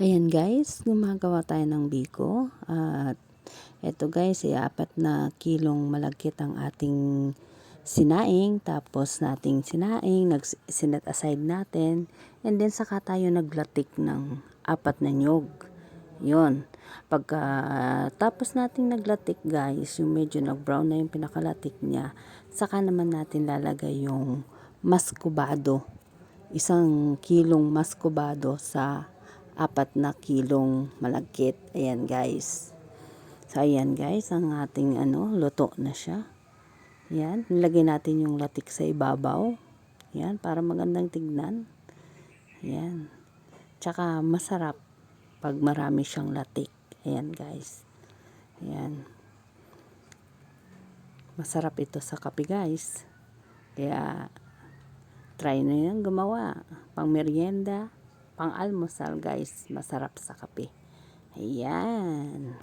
Ayan guys, gumagawa tayo ng biko at eto guys, ay apat na kilong malagkit ang ating sinaing tapos nating sinaing, nag sinet aside natin and then saka tayo naglatik ng apat na nyog. Yun. Pagka tapos nating naglatik guys, yung medyo nag-brown na yung pinakalatik niya, saka naman natin lalagay yung maskubado. Isang kilong maskubado sa apat na kilong malagkit. Ayan guys. So ayan guys, ang ating ano, luto na siya. Ayan, nilagay natin yung latik sa ibabaw. Ayan, para magandang tignan. Ayan. Tsaka masarap pag marami siyang latik. Ayan guys. Ayan. Masarap ito sa kape guys. Kaya try na yan gumawa. Pang merienda pang almusal guys. Masarap sa kape. Ayan.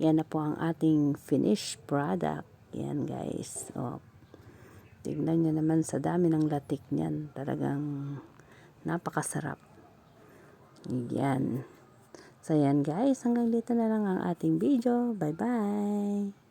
Yan na po ang ating finished product. Yan guys. O tignan nyo naman sa dami ng latik niyan. Talagang napakasarap. Yan so yan guys. Hanggang dito na lang ang ating video. Bye bye